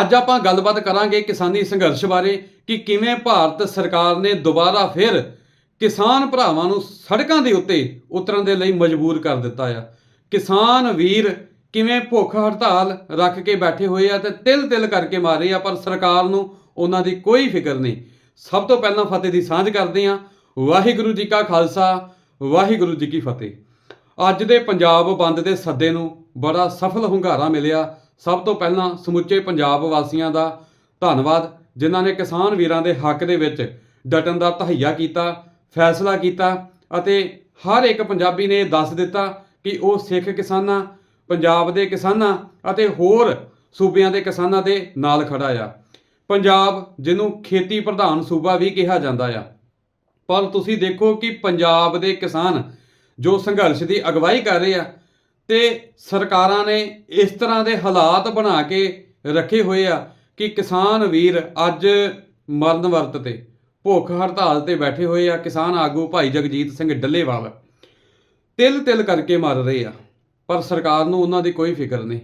ਅੱਜ ਆਪਾਂ ਗੱਲਬਾਤ ਕਰਾਂਗੇ ਕਿਸਾਨੀ ਸੰਘਰਸ਼ ਬਾਰੇ ਕਿ ਕਿਵੇਂ ਭਾਰਤ ਸਰਕਾਰ ਨੇ ਦੁਬਾਰਾ ਫਿਰ ਕਿਸਾਨ ਭਰਾਵਾਂ ਨੂੰ ਸੜਕਾਂ ਦੇ ਉੱਤੇ ਉਤਰਨ ਦੇ ਲਈ ਮਜਬੂਰ ਕਰ ਦਿੱਤਾ ਆ। ਕਿਸਾਨ ਵੀਰ ਕਿਵੇਂ ਭੁੱਖ ਹੜਤਾਲ ਰੱਖ ਕੇ ਬੈਠੇ ਹੋਏ ਆ ਤੇ ਤਿਲ ਤਿਲ ਕਰਕੇ ਮਾਰੇ ਆ, ਪਰ ਸਰਕਾਰ ਨੂੰ ਉਹਨਾਂ ਦੀ ਕੋਈ ਫਿਕਰ ਨਹੀਂ। ਸਭ ਤੋਂ ਪਹਿਲਾਂ ਫਤਿਹ ਦੀ ਸਾਂਝ ਕਰਦੇ ਆ ਵਾਹਿਗੁਰੂ ਜੀ ਕਾ ਖਾਲਸਾ, ਵਾਹਿਗੁਰੂ ਜੀ ਕੀ ਫਤਿਹ। ਅੱਜ ਦੇ ਪੰਜਾਬ ਬੰਦ ਦੇ ਸੱਦੇ ਨੂੰ ਬੜਾ ਸਫਲ ਹੁੰਗਾਰਾ ਮਿਲਿਆ। ਸਭ ਤੋਂ ਪਹਿਲਾਂ ਸਮੁੱਚੇ ਪੰਜਾਬ ਵਾਸੀਆਂ ਦਾ ਧੰਨਵਾਦ, ਜਿਨ੍ਹਾਂ ਨੇ ਕਿਸਾਨ ਵੀਰਾਂ ਦੇ ਹੱਕ ਦੇ ਵਿੱਚ ਡਟਣ ਦਾ ਤਹਈਆ ਕੀਤਾ, ਫੈਸਲਾ ਕੀਤਾ ਅਤੇ ਹਰ ਇੱਕ ਪੰਜਾਬੀ ਨੇ ਦੱਸ ਦਿੱਤਾ ਕਿ ਉਹ ਸਿੱਖ ਕਿਸਾਨਾਂ, ਪੰਜਾਬ ਦੇ ਕਿਸਾਨਾਂ ਅਤੇ ਹੋਰ ਸੂਬਿਆਂ ਦੇ ਕਿਸਾਨਾਂ ਦੇ ਨਾਲ ਖੜਾ ਆ। ਪੰਜਾਬ, ਜਿਹਨੂੰ ਖੇਤੀ ਪ੍ਰਧਾਨ ਸੂਬਾ ਵੀ ਕਿਹਾ ਜਾਂਦਾ ਆ। ਪਰ ਤੁਸੀਂ ਦੇਖੋ ਕਿ ਪੰਜਾਬ ਦੇ ਕਿਸਾਨ ਜੋ ਸੰਘਰਸ਼ ਦੀ ਅਗਵਾਈ ਕਰ ਰਹੇ ਆ ਤੇ ਸਰਕਾਰਾਂ ਨੇ ਇਸ ਤਰ੍ਹਾਂ ਦੇ ਹਾਲਾਤ ਬਣਾ ਕੇ ਰੱਖੇ ਹੋਏ ਆ ਕਿ ਕਿਸਾਨ ਵੀਰ ਅੱਜ ਮਰਨ ਵਰਤ ਤੇ ਭੁੱਖ ਹੜਤਾਲ ਤੇ ਬੈਠੇ ਹੋਏ ਆ। ਕਿਸਾਨ ਆਗੂ ਭਾਈ ਜਗਜੀਤ ਸਿੰਘ ਡੱਲੇਵਾਲ ਤਿਲ ਤਿਲ ਕਰਕੇ ਮਰ ਰਹੇ ਆ। ਪਰ ਸਰਕਾਰ ਨੂੰ ਉਹਨਾਂ ਦੀ ਕੋਈ ਫਿਕਰ ਨਹੀਂ।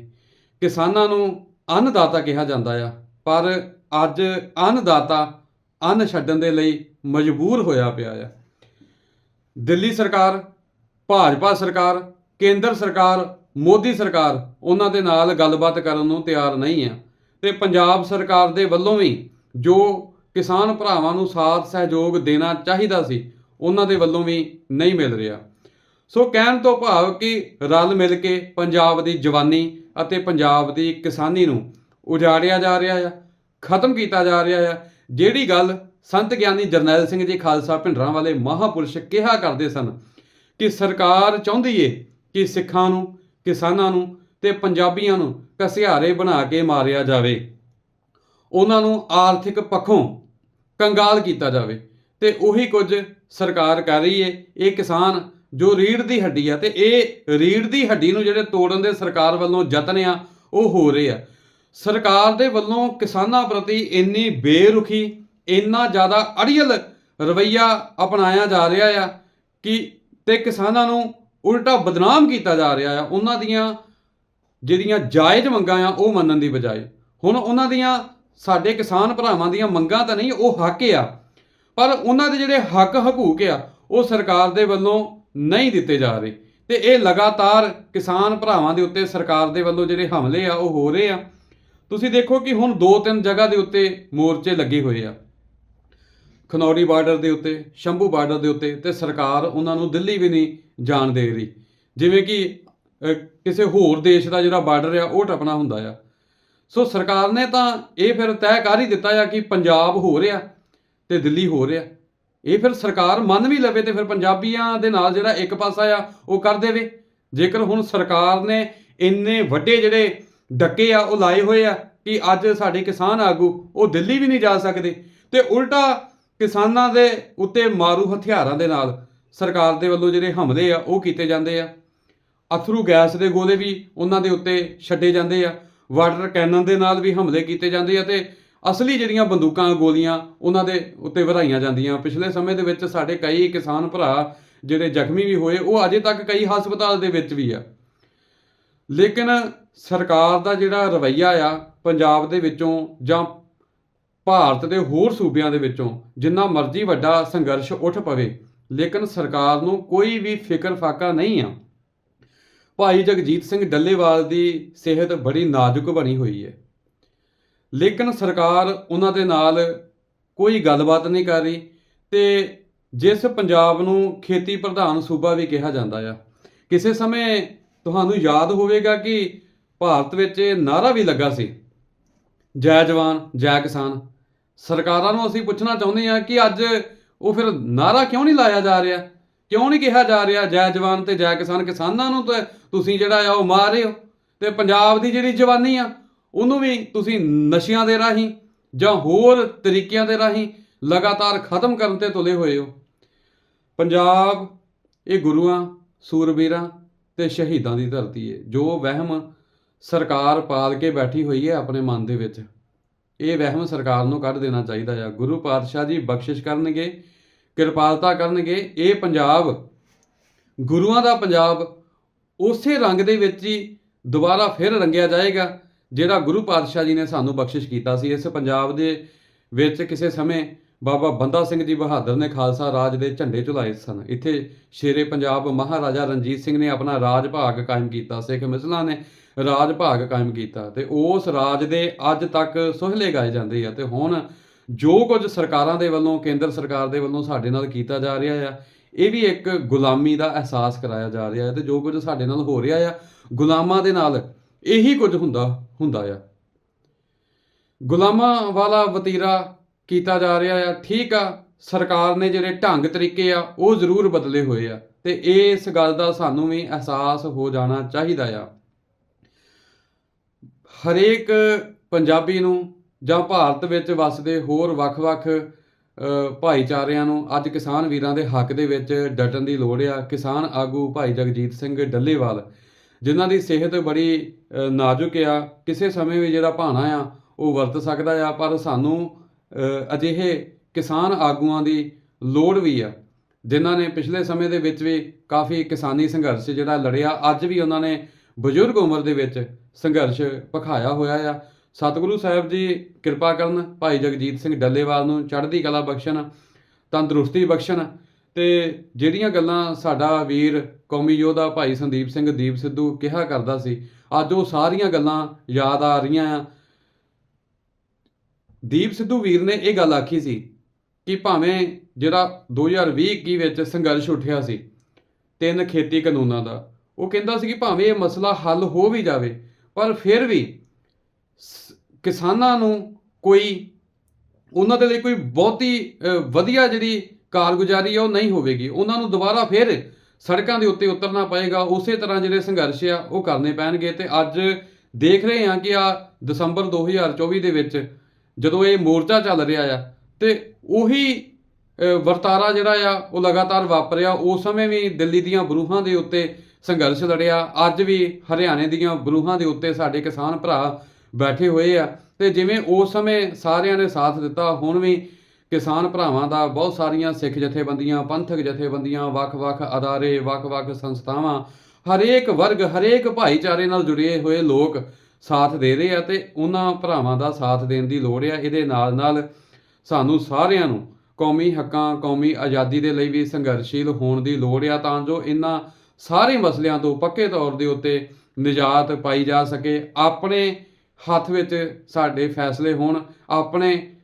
ਕਿਸਾਨਾਂ ਨੂੰ ਅੰਨਦਾਤਾ ਕਿਹਾ ਜਾਂਦਾ ਆ। ਪਰ ਅੱਜ ਅੰਨਦਾਤਾ ਅੰਨ ਛੱਡਣ ਦੇ ਲਈ ਮਜਬੂਰ ਹੋਇਆ ਪਿਆ ਆ। ਦਿੱਲੀ ਸਰਕਾਰ, ਭਾਜਪਾ ਸਰਕਾਰ ਕੇਂਦਰ ਸਰਕਾਰ, ਮੋਦੀ ਸਰਕਾਰ, ਉਹਨਾਂ ਦੇ ਨਾਲ ਗੱਲਬਾਤ ਕਰਨ ਨੂੰ ਤਿਆਰ ਨਹੀਂ ਹੈ। ਤੇ ਪੰਜਾਬ ਸਰਕਾਰ ਦੇ ਵੱਲੋਂ ਵੀ ਜੋ ਕਿਸਾਨ ਭਰਾਵਾਂ ਨੂੰ ਸਾਥ ਸਹਿਯੋਗ ਦੇਣਾ ਚਾਹੀਦਾ ਸੀ, ਉਹਨਾਂ ਦੇ ਵੱਲੋਂ ਵੀ ਨਹੀਂ ਮਿਲ ਰਿਹਾ। ਸੋ ਕਹਿਣ ਤੋਂ ਭਾਵ ਕਿ ਰਲ ਮਿਲ ਕੇ ਪੰਜਾਬ ਦੀ ਜਵਾਨੀ ਅਤੇ ਪੰਜਾਬ ਦੀ ਕਿਸਾਨੀ ਨੂੰ ਉਜਾੜਿਆ ਜਾ ਰਿਹਾ ਆ, ਖਤਮ ਕੀਤਾ ਜਾ ਰਿਹਾ ਆ, ਜਿਹੜੀ ਗੱਲ ਸੰਤ ਗਿਆਨੀ ਜਰਨੈਲ ਸਿੰਘ ਜੀ ਖਾਲਸਾ ਭਿੰਡਰਾਂ ਵਾਲੇ ਮਹਾਪੁਰਸ਼ ਕਿਹਾ ਕਰਦੇ ਸਨ ਕਿ ਸਰਕਾਰ ਚਾਹੁੰਦੀ ਏ ਕਿ ਸਿੱਖਾਂ ਨੂੰ, ਕਿਸਾਨਾਂ ਨੂੰ ਤੇ ਪੰਜਾਬੀਆਂ ਨੂੰ ਕਸਿਹਾਰੇ ਬਣਾ ਕੇ ਮਾਰਿਆ ਜਾਵੇ। ਉਹਨਾਂ ਨੂੰ ਆਰਥਿਕ ਪੱਖੋਂ ਕੰਗਾਲ ਕੀਤਾ ਜਾਵੇ। ਤੇ ਉਹੀ ਕੁਝ ਸਰਕਾਰ ਕਰ ਰਹੀ ਏ, ਇਹ ਕਿਸਾਨ ਜੋ ਰੀੜ ਦੀ ਹੱਡੀ ਆ, ਤੇ ਇਹ ਰੀੜ ਦੀ ਹੱਡੀ ਨੂੰ ਜਿਹੜੇ ਤੋੜਨ ਦੇ ਸਰਕਾਰ ਵੱਲੋਂ ਯਤਨ ਆ, ਉਹ ਹੋ ਰਹੇ ਆ। ਸਰਕਾਰ ਦੇ ਵੱਲੋਂ ਕਿਸਾਨਾਂ ਪ੍ਰਤੀ ਇੰਨੀ ਬੇਰੁਖੀ, ਇੰਨਾ ਜ਼ਿਆਦਾ ਅੜੀਅਲ ਰਵਈਆ ਅਪਣਾਇਆ ਜਾ ਰਿਹਾ ਆ ਕਿ ਤੇ ਕਿਸਾਨਾਂ ਨੂੰ ਉਲਟਾ ਬਦਨਾਮ ਕੀਤਾ ਜਾ ਰਿਹਾ ਆ। ਉਹਨਾਂ ਦੀਆਂ ਜਿਹੜੀਆਂ ਜਾਇਜ਼ ਮੰਗਾਂ ਆ, ਉਹ ਮੰਨਣ ਦੀ ਬਜਾਏ। ਹੁਣ ਉਹਨਾਂ ਦੀਆਂ ਸਾਡੇ ਕਿਸਾਨ ਭਰਾਵਾਂ ਦੀਆਂ ਮੰਗਾਂ ਤਾਂ ਨਹੀਂ, ਉਹ ਹੱਕ ਆ। ਪਰ ਉਹਨਾਂ ਦੇ ਜਿਹੜੇ ਹੱਕ ਹਕੂਕ ਆ, ਉਹ ਸਰਕਾਰ ਦੇ ਵੱਲੋਂ ਨਹੀਂ ਦਿੱਤੇ ਜਾ ਰਹੇ। ਤੇ ਇਹ ਲਗਾਤਾਰ ਕਿਸਾਨ ਭਰਾਵਾਂ ਦੇ ਉੱਤੇ, ਸਰਕਾਰ ਦੇ ਵੱਲੋਂ ਜਿਹੜੇ ਹਮਲੇ ਆ, ਉਹ ਹੋ ਰਹੇ ਆ। ਤੁਸੀਂ ਦੇਖੋ ਕਿ ਹੁਣ ਦੋ ਤਿੰਨ ਜਗ੍ਹਾ ਦੇ ਉੱਤੇ ਮੋਰਚੇ ਲੱਗੇ ਹੋਏ ਆ। ਖਨੌਰੀ ਬਾਰਡਰ ਦੇ ਉੱਤੇ, ਸ਼ੰਭੂ ਬਾਰਡਰ ਦੇ ਉੱਤੇ, ਤੇ ਸਰਕਾਰ ਉਹਨਾਂ ਨੂੰ ਦਿੱਲੀ ਵੀ ਨਹੀਂ ਜਾਣ ਦੇ ਰਹੀ। ਜਿਵੇਂ ਕਿ ਕਿਸੇ ਹੋਰ ਦੇਸ਼ ਦਾ ਜਿਹੜਾ ਬਾਰਡਰ ਆ, ਉਹ ਟੱਪਣਾ ਹੁੰਦਾ ਆ। ਸੋ ਸਰਕਾਰ ਨੇ ਤਾਂ ਇਹ ਫਿਰ ਤੈਅ ਕਰ ਹੀ ਦਿੱਤਾ ਆ ਕਿ ਪੰਜਾਬ ਹੋ ਰਿਹਾ ਤੇ ਦਿੱਲੀ ਹੋ ਰਿਹਾ। ਇਹ ਫਿਰ ਸਰਕਾਰ ਮੰਨ ਵੀ ਲਵੇ ਤੇ ਫਿਰ ਪੰਜਾਬੀਆਂ ਦੇ ਨਾਲ ਜਿਹੜਾ ਇੱਕ ਪਾਸਾ ਆ, ਉਹ ਕਰ ਦੇਵੇ। ਜੇਕਰ ਹੁਣ ਸਰਕਾਰ ਨੇ ਇੰਨੇ ਵੱਡੇ ਜਿਹੜੇ ਡੱਕੇ ਆ, ਉਹ ਲਾਏ ਹੋਏ ਆ ਕਿ ਅੱਜ ਸਾਡੇ ਕਿਸਾਨ ਆਗੂ, ਉਹ ਦਿੱਲੀ ਵੀ ਨਹੀਂ ਜਾ ਸਕਦੇ ਤੇ ਉਲਟਾ ਕਿਸਾਨਾਂ ਦੇ ਉੱਤੇ ਮਾਰੂ ਹਥਿਆਰਾਂ ਦੇ ਨਾਲ ਸਰਕਾਰ ਦੇ ਵੱਲੋਂ ਜਿਹੜੇ ਹਮਲੇ ਆ, ਉਹ ਕੀਤੇ ਜਾਂਦੇ ਆ। ਅਥਰੂ ਗੈਸ ਦੇ ਗੋਲੇ ਵੀ ਉਹਨਾਂ ਦੇ ਉੱਤੇ ਛੱਡੇ ਜਾਂਦੇ ਆ। ਵਾਟਰ ਕੈਨਨ ਦੇ ਨਾਲ ਵੀ ਹਮਲੇ ਕੀਤੇ ਜਾਂਦੇ ਆ ਤੇ ਅਸਲੀ ਜਿਹੜੀਆਂ ਬੰਦੂਕਾਂ, ਗੋਲੀਆਂ ਉਹਨਾਂ ਦੇ ਉੱਤੇ ਵਧਾਈਆਂ ਜਾਂਦੀਆਂ। ਪਿਛਲੇ ਸਮੇਂ ਦੇ ਵਿੱਚ ਸਾਡੇ ਕਈ ਕਿਸਾਨ ਭਰਾ ਜਿਹੜੇ ਜ਼ਖਮੀ ਵੀ ਹੋਏ, ਉਹ ਅਜੇ ਤੱਕ ਕਈ ਹਸਪਤਾਲ ਦੇ ਵਿੱਚ ਵੀ ਆ। ਲੇਕਿਨ ਸਰਕਾਰ ਦਾ ਜਿਹੜਾ ਰਵੱਈਆ ਆ, ਪੰਜਾਬ ਦੇ ਵਿੱਚੋਂ ਜਾਂ ਭਾਰਤ ਦੇ ਹੋਰ ਸੂਬਿਆਂ ਦੇ ਵਿੱਚੋਂ, ਜਿੰਨਾ ਮਰਜ਼ੀ ਵੱਡਾ ਸੰਘਰਸ਼ ਉੱਠ ਪਵੇ ਲੇਕਿਨ ਸਰਕਾਰ ਨੂੰ ਕੋਈ ਵੀ ਫਿਕਰ ਫਾਕਾ ਨਹੀਂ ਆ। ਭਾਈ ਜਗਜੀਤ ਸਿੰਘ ਡੱਲੇਵਾਲ ਦੀ ਸਿਹਤ ਬੜੀ ਨਾਜ਼ੁਕ ਬਣੀ ਹੋਈ ਹੈ। ਲੇਕਿਨ ਸਰਕਾਰ ਉਹਨਾਂ ਦੇ ਨਾਲ ਕੋਈ ਗੱਲਬਾਤ ਨਹੀਂ ਕਰ ਰਹੀ ਤੇ ਜਿਸ ਪੰਜਾਬ ਨੂੰ ਖੇਤੀ ਪ੍ਰਧਾਨ ਸੂਬਾ ਵੀ ਕਿਹਾ ਜਾਂਦਾ ਆ, ਕਿਸੇ ਸਮੇਂ ਤੁਹਾਨੂੰ ਯਾਦ ਹੋਵੇਗਾ ਕਿ ਭਾਰਤ ਵਿੱਚ ਇਹ ਨਾਰਾ ਵੀ ਲੱਗਾ ਸੀ, ਜੈ ਜਵਾਨ, ਜੈ ਕਿਸਾਨ। ਸਰਕਾਰਾਂ ਨੂੰ ਅਸੀਂ ਪੁੱਛਣਾ ਚਾਹੁੰਦੇ ਹਾਂ ਕਿ ਅੱਜ ਉਹ ਫਿਰ ਨਾਰਾ ਕਿਉਂ ਨਹੀਂ ਲਾਇਆ ਜਾ ਰਿਹਾ? ਕਿਉਂ ਨਹੀਂ ਕਿਹਾ ਜਾ ਰਿਹਾ, ਜੈ ਜਵਾਨ ਤੇ ਜੈ ਕਿਸਾਨ ਕਿਸਾਨਾਂ ਨੂੰ ਤਾਂ ਤੁਸੀਂ ਜਿਹੜਾ ਆ ਉਹ ਮਾਰ ਰਹੇ ਹੋ? ਤੇ ਪੰਜਾਬ ਦੀ ਜਿਹੜੀ ਜਵਾਨੀ ਆ, ਉਹਨੂੰ ਵੀ ਤੁਸੀਂ ਨਸ਼ਿਆਂ ਦੇ ਰਾਹੀਂ ਜਾਂ ਹੋਰ ਤਰੀਕਿਆਂ ਦੇ ਰਾਹੀਂ ਲਗਾਤਾਰ ਖਤਮ ਕਰਨ ਤੇ ਤੁਲੇ ਹੋਏ ਹੋ। ਪੰਜਾਬ, ਇਹ ਗੁਰੂਆਂ, ਸੂਰਬੀਰਾਂ ਤੇ ਸ਼ਹੀਦਾਂ ਦੀ ਧਰਤੀ ਹੈ ਜੋ ਵਹਿਮ ਸਰਕਾਰ ਪਾਲ ਕੇ ਬੈਠੀ ਹੋਈ ਹੈ ਆਪਣੇ ਮਨ ਦੇ ਵਿੱਚ। ਇਹ ਵਹਿਮ ਸਰਕਾਰ ਨੂੰ ਕੱਢ ਦੇਣਾ ਚਾਹੀਦਾ ਆ। ਗੁਰੂ ਪਾਤਸ਼ਾਹ ਜੀ ਬਖਸ਼ਿਸ਼ ਕਰਨਗੇ ਕਿਰਪਾਲਤਾ ਕਰਨਗੇ, ਇਹ ਪੰਜਾਬ, ਗੁਰੂਆਂ ਦਾ ਪੰਜਾਬ, ਉਸੇ ਰੰਗ ਦੇ ਵਿੱਚ ਹੀ ਦੁਬਾਰਾ ਫਿਰ ਰੰਗਿਆ ਜਾਏਗਾ, ਜਿਹੜਾ ਗੁਰੂ ਪਾਤਸ਼ਾਹ ਜੀ ਨੇ ਸਾਨੂੰ ਬਖਸ਼ਿਸ਼ ਕੀਤਾ ਸੀ। ਇਸ ਪੰਜਾਬ ਦੇ ਵਿੱਚ ਕਿਸੇ ਸਮੇਂ ਬਾਬਾ ਬੰਦਾ ਸਿੰਘ ਜੀ ਬਹਾਦਰ ਨੇ ਖਾਲਸਾ ਰਾਜ ਦੇ ਝੰਡੇ ਝੁਲਾਏ ਸਨ। ਇੱਥੇ ਸ਼ੇਰੇ ਪੰਜਾਬ ਮਹਾਰਾਜਾ ਰਣਜੀਤ ਸਿੰਘ ਨੇ ਆਪਣਾ ਰਾਜ ਭਾਗ ਕਾਇਮ ਕੀਤਾ, ਸਿੱਖ ਮਿਸਲਾਂ ਨੇ ਰਾਜ ਭਾਗ ਕਾਇਮ ਕੀਤਾ ਤੇ ਉਸ ਰਾਜ ਦੇ ਅੱਜ ਤੱਕ ਸੁਹਲੇ ਗਾਏ ਜਾਂਦੇ ਆ ਤੇ ਹੁਣ ਜੋ ਕੁਝ ਸਰਕਾਰਾਂ ਦੇ ਵੱਲੋਂ, ਕੇਂਦਰ ਸਰਕਾਰ ਦੇ ਵੱਲੋਂ ਸਾਡੇ ਨਾਲ ਕੀਤਾ ਜਾ ਰਿਹਾ ਆ, ਇਹ ਵੀ ਇੱਕ ਗੁਲਾਮੀ ਦਾ ਅਹਿਸਾਸ ਕਰਾਇਆ ਜਾ ਰਿਹਾ ਹੈ ਤੇ ਜੋ ਕੁਝ ਸਾਡੇ ਨਾਲ ਹੋ ਰਿਹਾ ਆ, ਗੁਲਾਮਾਂ ਦੇ ਨਾਲ ਇਹੀ ਕੁਝ ਹੁੰਦਾ ਹੁੰਦਾ ਆ। ਗੁਲਾਮਾਂ ਵਾਲਾ ਵਤੀਰਾ ਕੀਤਾ ਜਾ ਰਿਹਾ ਆ, ਠੀਕ ਆ, ਸਰਕਾਰ ਨੇ ਜਿਹੜੇ ਢੰਗ ਤਰੀਕੇ ਆ, ਉਹ ਜ਼ਰੂਰ ਬਦਲੇ ਹੋਏ ਆ ਤੇ ਇਸ ਗੱਲ ਦਾ ਸਾਨੂੰ ਵੀ ਅਹਿਸਾਸ ਹੋ ਜਾਣਾ ਚਾਹੀਦਾ ਆ। ਹਰੇਕ ਪੰਜਾਬੀ ਨੂੰ ਜਾਂ ਭਾਰਤ ਵਿੱਚ ਵੱਸਦੇ ਹੋਰ ਵੱਖ-ਵੱਖ ਭਾਈਚਾਰਿਆਂ ਨੂੰ ਅੱਜ ਕਿਸਾਨ ਵੀਰਾਂ ਦੇ ਹੱਕ ਦੇ ਵਿੱਚ ਡਟਣ ਦੀ ਲੋੜ ਆ। ਕਿਸਾਨ ਆਗੂ ਭਾਈ ਜਗਜੀਤ ਸਿੰਘ ਡੱਲੇਵਾਲ, ਜਿਨ੍ਹਾਂ ਦੀ ਸਿਹਤ ਬੜੀ ਨਾਜ਼ੁਕ ਆ। ਕਿਸੇ ਸਮੇਂ ਵੀ ਜਿਹੜਾ ਭਾਣਾ ਆ, ਉਹ ਵਰਤ ਸਕਦਾ ਆ, ਪਰ ਸਾਨੂੰ ਅਜਿਹੇ ਕਿਸਾਨ ਆਗੂਆਂ ਦੀ ਲੋੜ ਵੀ ਆ, ਜਿਨ੍ਹਾਂ ਨੇ ਪਿਛਲੇ ਸਮੇਂ ਦੇ ਵਿੱਚ ਵੀ ਕਾਫੀ ਕਿਸਾਨੀ ਸੰਘਰਸ਼ ਜਿਹੜਾ ਲੜਿਆ, ਅੱਜ ਵੀ ਉਹਨਾਂ ਨੇ ਬਜ਼ੁਰਗ ਉਮਰ ਦੇ ਵਿੱਚ ਸੰਘਰਸ਼ ਪਖਾਇਆ ਹੋਇਆ ਆ। ਸਤਿਗੁਰੂ ਸਾਹਿਬ ਜੀ ਕਿਰਪਾ ਕਰਨ, ਭਾਈ ਜਗਜੀਤ ਸਿੰਘ ਡੱਲੇਵਾਲ ਨੂੰ ਚੜ੍ਹਦੀ ਕਲਾ ਬਖਸ਼ਣ, ਤੰਦਰੁਸਤੀ ਬਖਸ਼ਣ ਤੇ ਜਿਹੜੀਆਂ ਗੱਲਾਂ ਸਾਡਾ ਵੀਰ ਕੌਮੀ ਯੋਧਾ ਭਾਈ ਸੰਦੀਪ ਸਿੰਘ ਦੀਪ ਸਿੱਧੂ ਕਿਹਾ ਕਰਦਾ ਸੀ, ਅੱਜ ਉਹ ਸਾਰੀਆਂ ਗੱਲਾਂ ਯਾਦ ਆ ਰਹੀਆਂ ਆ। ਦੀਪ ਸਿੱਧੂ ਵੀਰ ਨੇ ਇਹ ਗੱਲ ਆਖੀ ਸੀ ਕਿ ਭਾਵੇਂ ਜਿਹੜਾ 2020 21 ਵਿੱਚ ਸੰਘਰਸ਼ ਉੱਠਿਆ ਸੀ ਤਿੰਨ ਖੇਤੀ ਕਾਨੂੰਨਾਂ ਦਾ, ਉਹ ਕਹਿੰਦਾ ਸੀ ਕਿ ਭਾਵੇਂ ਇਹ ਮਸਲਾ ਹੱਲ ਹੋ ਵੀ ਜਾਵੇ, ਪਰ ਫਿਰ ਵੀ ਕਿਸਾਨਾਂ ਨੂੰ ਕੋਈ, ਉਹਨਾਂ ਦੇ ਲਈ ਕੋਈ ਬਹੁਤੀ ਵਧੀਆ ਜਿਹੜੀ ਕਾਰਗੁਜ਼ਾਰੀ ਆ ਉਹ ਨਹੀਂ ਹੋਵੇਗੀ। ਉਹਨਾਂ ਨੂੰ ਦੁਬਾਰਾ ਫਿਰ ਸੜਕਾਂ ਦੇ ਉੱਤੇ ਉਤਰਨਾ ਪਏਗਾ। ਉਸੇ ਤਰ੍ਹਾਂ ਜਿਹੜੇ ਸੰਘਰਸ਼ ਆ, ਉਹ ਕਰਨੇ ਪੈਣਗੇ। ਤੇ ਅੱਜ ਦੇਖ ਰਹੇ ਹਾਂ ਕਿ ਆ ਦਸੰਬਰ 2024 ਦੇ ਵਿੱਚ ਜਦੋਂ ਇਹ ਮੋਰਚਾ ਚੱਲ ਰਿਹਾ ਆ, ਤੇ ਉਹੀ ਵਰਤਾਰਾ ਜਿਹੜਾ ਆ, ਉਹ ਲਗਾਤਾਰ ਵਾਪਰਿਆ। ਉਸ ਸਮੇਂ ਵੀ ਦਿੱਲੀ ਦੀਆਂ ਬਰੂਹਾਂ ਦੇ ਉੱਤੇ ਸੰਘਰਸ਼ ਲੜਿਆ। ਅੱਜ ਵੀ ਹਰਿਆਣੇ ਦੀਆਂ ਬਰੂਹਾਂ ਦੇ ਉੱਤੇ ਸਾਡੇ ਕਿਸਾਨ ਭਰਾ ਬੈਠੇ ਹੋਏ ਆ। ਤੇ ਜਿਵੇਂ ਉਸ ਸਮੇਂ ਸਾਰਿਆਂ ਨੇ ਸਾਥ ਦਿੱਤਾ, ਹੁਣ ਵੀ ਕਿਸਾਨ ਭਰਾਵਾਂ ਦਾ ਬਹੁਤ ਸਾਰੀਆਂ ਸਿੱਖ ਜਥੇਬੰਦੀਆਂ, ਪੰਥਕ ਜਥੇਬੰਦੀਆਂ, ਵੱਖ-ਵੱਖ ਅਦਾਰੇ, ਵੱਖ-ਵੱਖ ਸੰਸਥਾਵਾਂ, ਹਰੇਕ ਵਰਗ, ਹਰੇਕ ਭਾਈਚਾਰੇ ਨਾਲ ਜੁੜੇ ਹੋਏ ਲੋਕ ਸਾਥ ਦੇ ਰਹੇ ਆ ਤੇ ਉਹਨਾਂ ਭਰਾਵਾਂ ਦਾ ਸਾਥ ਦੇਣ ਦੀ ਲੋੜ ਆ। ਇਹਦੇ ਨਾਲ ਨਾਲ ਸਾਨੂੰ ਸਾਰਿਆਂ ਨੂੰ ਕੌਮੀ ਹੱਕਾਂ, ਕੌਮੀ ਆਜ਼ਾਦੀ ਦੇ ਲਈ ਵੀ ਸੰਘਰਸ਼ੀਲ ਹੋਣ ਦੀ ਲੋੜ ਆ ਤਾਂ ਜੋ ਇਹਨਾਂ ਸਾਰੇ ਮਸਲਿਆਂ ਤੋਂ ਪੱਕੇ ਤੌਰ ਦੇ ਉੱਤੇ ਨਿਜਾਤ ਪਾਈ ਜਾ ਸਕੇ। ਆਪਣੇ ਹੱਥ ਵਿੱਚ ਸਾਡੇ ਫੈਸਲੇ ਹੋਣ, ਆਪਣੇ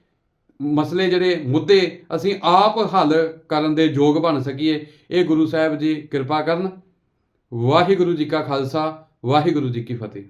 ਮਸਲੇ ਜਿਹੜੇ ਮੁੱਦੇ ਅਸੀਂ ਆਪ ਹੱਲ ਕਰਨ ਦੇ ਯੋਗ ਬਣ ਸਕੀਏ। ਇਹ ਗੁਰੂ ਸਾਹਿਬ ਜੀ ਕਿਰਪਾ ਕਰਨ। ਵਾਹਿਗੁਰੂ ਜੀ ਕਾ ਖਾਲਸਾ, ਵਾਹਿਗੁਰੂ ਜੀ ਕੀ ਫਤਿਹ।